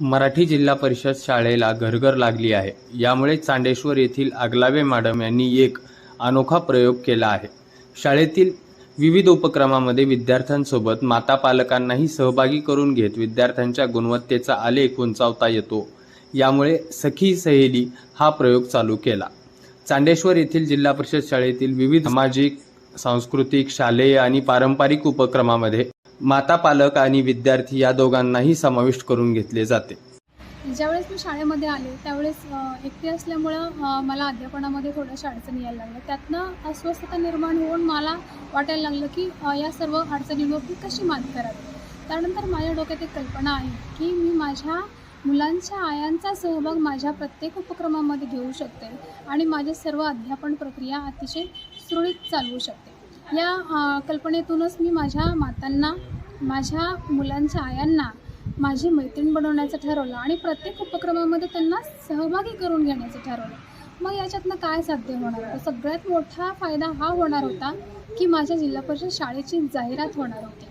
मराठी जिल्हा परिषद शाळेला घरघर लागली आहे. यामुळे चांडेश्वर येथील आगलावे मॅडम यांनी एक अनोखा प्रयोग केला आहे. शाळेतील विविध उपक्रमामध्ये विद्यार्थ्यांसोबत माता पालकांनाही सहभागी करून घेत विद्यार्थ्यांच्या गुणवत्तेचा आलेख उंचावता येतो. यामुळे सखी सहेली हा प्रयोग चालू केला. चांडेश्वर येथील जिल्हा परिषद शाळेतील विविध सामाजिक सांस्कृतिक शालेय आणि पारंपरिक उपक्रमामध्ये माता पालक आणि विद्यार्थी या दोघांनाही समाविष्ट करून घेतले जाते. ज्यावेळेस मी शाळेमध्ये आले त्यावेळेस एकटी असल्यामुळं मला अध्यापनामध्ये थोड्याशा अडचणी यायला लागल्या. त्यातनं अस्वस्थता निर्माण होऊन मला वाटायला लागलं की या सर्व अडचणींवर मी कशी मात करावी? त्यानंतर माझ्या डोक्यात एक कल्पना आहे की मी माझ्या मुलांच्या आयांचा सहभाग माझ्या प्रत्येक उपक्रमामध्ये घेऊ शकते आणि माझी सर्व अध्यापन प्रक्रिया अतिशय सुरळीत चालवू शकते. या कल्पनेतूनच मी माझ्या मातांना माझ्या मुलांच्या आयांना माझी मैत्रीण बनवण्याचं ठरवलं आणि प्रत्येक उपक्रमामध्ये त्यांना सहभागी करून घेण्याचं ठरवलं. मग याच्यातनं काय साध्य होणार? तर सगळ्यात मोठा फायदा हा होणार होता की माझ्या जिल्हा परिषद शाळेची जाहिरात होणार होती.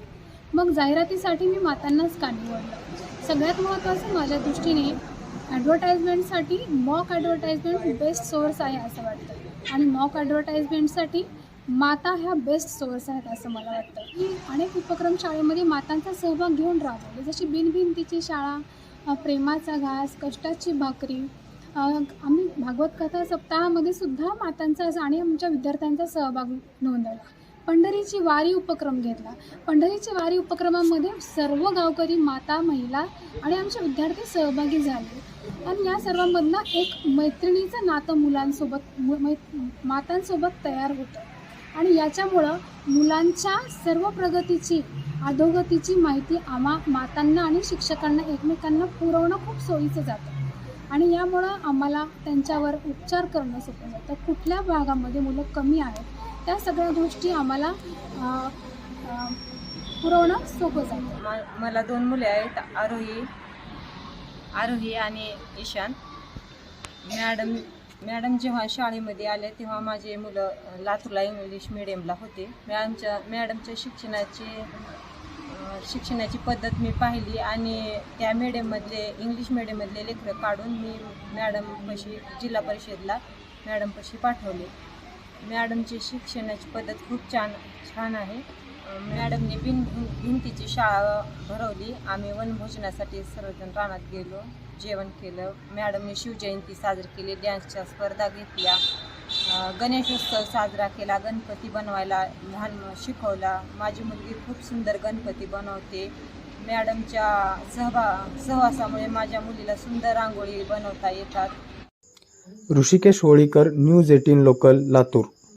मग जाहिरातीसाठी मी मातांनाच का निवडलं सगळ्यात महत्त्वाचं माझ्या दृष्टीने ॲडव्हर्टाईजमेंटसाठी मॉक ॲडव्हर्टाईजमेंट बेस्ट सोर्स आहे असं वाटतं. आणि मॉक ॲडव्हर्टाईजमेंटसाठी माता ह्या बेस्ट सोर्स आहेत असं मला वाटतं. की अनेक उपक्रम शाळेमध्ये मातांचा सहभाग घेऊन राबवले. जशी बिनभिंतीची शाळा प्रेमाचा घास कष्टाची भाकरी आम्ही भागवत कथा सप्ताहामध्ये सुद्धा मातांचा आणि आमच्या विद्यार्थ्यांचा सहभाग नोंदवला. पंढरीची वारी उपक्रम घेतला. पंढरीची वारी उपक्रमामध्ये सर्व गावकरी माता महिला आणि आमचे विद्यार्थी सहभागी झाले. आणि या सर्वांमधनं एक मैत्रिणीचं नातं मुलांसोबत मु- मै मातांसोबत तयार होतं. आणि याच्यामुळं मुलांच्या सर्व प्रगतीची अधोगतीची माहिती आम्हा मातांना आणि शिक्षकांना एकमेकांना पुरवणं खूप सोयीचं जातं. आणि यामुळं आम्हाला त्यांच्यावर उपचार करणं सोपं जातं. कुठल्या भागामध्ये मुलं कमी आहेत त्या सगळ्या गोष्टी आम्हाला पुरवणं सोपं जातं. मला दोन मुले आहेत आरोही आरोही आणि ईशान. मॅडम मॅडम जेव्हा शाळेमध्ये आल्या तेव्हा माझे मुलं लातूरला इंग्लिश मिडियमला होते. मॅडमच्या मॅडमच्या शिक्षणाची शिक्षणाची पद्धत मी पाहिली आणि त्या मिडियममधले इंग्लिश मिडियममधले लेकरं काढून मी मॅडमपाशी जिल्हा परिषदला मॅडमपाशी पाठवले. मॅडमची शिक्षणाची पद्धत खूप छान छान आहे. मॅडमने बिन भिंतीची शाळा भरवली. आम्ही वनभोजनासाठी सर्वजण रानात गेलो. जेवण केलं. मॅडमने शिवजयंती साजरी केली. डॅन्सच्या स्पर्धा घेतल्या. गणेशोत्सव साजरा केला. गणपती बनवायला लहान शिकवला. माझी मुलगी खूप सुंदर गणपती बनवते. मॅडमच्या सहभा सहवासामुळे माझ्या मुलीला सुंदर रांगोळी बनवता येतात. Hrishikesh Holikar news eighteen local Latur.